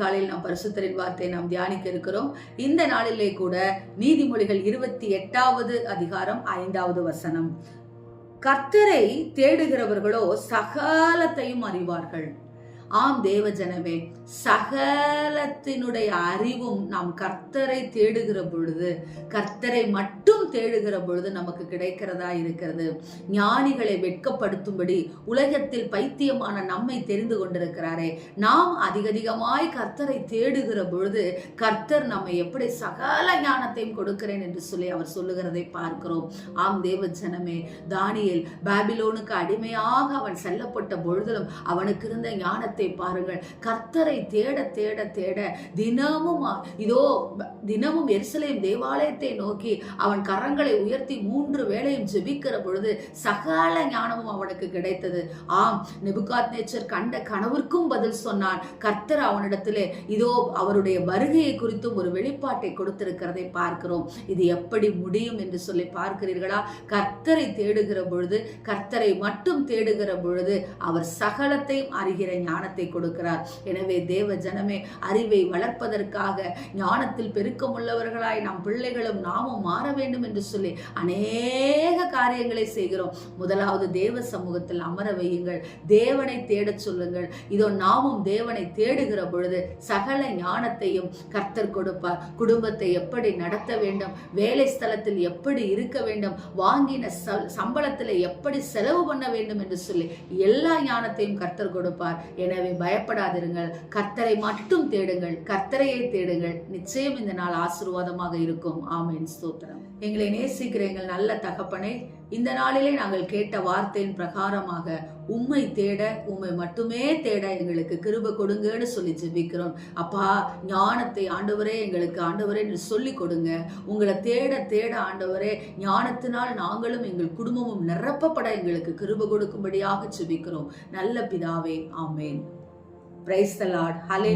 பரிசுத்தரின் வார்த்தை நாம் தியானிக்க இருக்கிறோம். இந்த நாளிலே கூட நீதிமொழிகள் இருபத்தி எட்டாவது அதிகாரம் ஐந்தாவது வசனம். கர்த்தரை தேடுகிறவர்களோ சகலத்தையும் அறிவார்கள். ஆம் தேவஜனமே சகலத்தினுடைய அறிவும் நாம் கர்த்தரை தேடுகிற பொழுது கர்த்தரை மட்டும் தேடுகிற பொழுது நமக்கு கிடைக்கிறதா இருக்கிறது. ஞானிகளை வெட்கப்படுத்தும்படி உலகத்தில் பைத்தியமான நம்மை தெரிந்து கொண்டிருக்கிறாரே. நாம் அதிகதிகமாய் கர்த்தரை தேடுகிற பொழுது கர்த்தர் நம்மை எப்படி சகல ஞானத்தையும் கொடுக்கிறேன் என்று சொல்லி அவர் சொல்லுகிறதை பார்க்கிறோம். ஆம் தேவ ஜனமே பாபிலோனுக்கு அடிமையாக அவன் செல்லப்பட்ட பொழுதிலும் அவனுக்கு இருந்த ஞானத்தை பாருங்கள். கர்த்தரை தேட தேட தேட தினமும் இதோ தினமும் எருசலேம் தேவாலயத்தை நோக்கி அவன் கரங்களை உயர்த்தி மூன்று வேளையும் ஜெபிக்கிற பொழுது சகல ஞானமும் அவனுக்கு கிடைத்தது. ஆம் நெபுகாத் நேச்சர் கண்ட கனவிற்கும் பதில் சொன்னான். கர்த்தர் அவனிடத்திலே இதோ அவருடைய வருகையை குறித்தும் ஒரு வெளிப்பாட்டை கொடுத்திருக்கிறதை பார்க்கிறோம். இது எப்படி முடியும் என்று சொல்லி பார்க்கிறீர்களா? கர்த்தரை தேடுகிற பொழுது கர்த்தரை மட்டும் தேடுகிற பொழுது அவர் சகலத்தையும் அறிகிற ஞானத்தை ஞானத்தை கொடுக்கிறார். எனவே தேவ ஜனமே அறிவை வளர்ப்பதற்காக ஞானத்தில் பெருக்கமுள்ளவர்களாய் நம் பிள்ளைகளும் நாமும் மாற வேண்டும் என்று சொல்லி அநேக காரியங்களை செய்கிறோம். முதலாவது தேவ சமூகத்தில் அமர வையுங்கள். தேவனை தேடச் சொல்லுங்கள். இதோ நாமும் தேவனை தேடுகிற பொழுது சகல ஞானத்தையும் கர்த்தர் கொடுப்பார். குடும்பத்தை எப்படி நடத்த வேண்டும்? வேலை ஸ்தலத்தில் எப்படி இருக்க வேண்டும்? வாங்கின சம்பளத்தில் எப்படி செலவு பண்ண வேண்டும் என்று சொல்லி எல்லா ஞானத்தையும் கர்த்தர் கொடுப்பார். என எனவே பயப்படாதிருங்கள். கர்த்தரை மட்டும் தேடுங்கள். கர்த்தரையை தேடுங்கள். நிச்சயம் இந்த நாள் ஆசீர்வாதமாக இருக்கும். ஆமேன். ஸ்தோத்திரம். எங்களை நேசிக்கிற எங்கள் நல்ல தகப்பனே இந்த நாளிலே நாங்கள் கேட்ட வார்த்தையின் பிரகாரமாக உம்மை தேட உம்மை மட்டுமே தேட எங்களுக்கு கிருப கொடுங்கன்னு சொல்லி ஜெபிக்கிறோம். அப்பா ஞானத்தை ஆண்டவரே எங்களுக்கு ஆண்டவரே சொல்லி கொடுங்க. உங்களை தேட தேட ஆண்டவரே ஞானத்தினால் நாங்களும் எங்கள் குடும்பமும் நிரப்பப்பட எங்களுக்கு கிருப கொடுக்கும்படியாக ஜெபிக்கிறோம். நல்ல பிதாவே ஆமேன். பிரைஸ் த லார்ட் ஹலே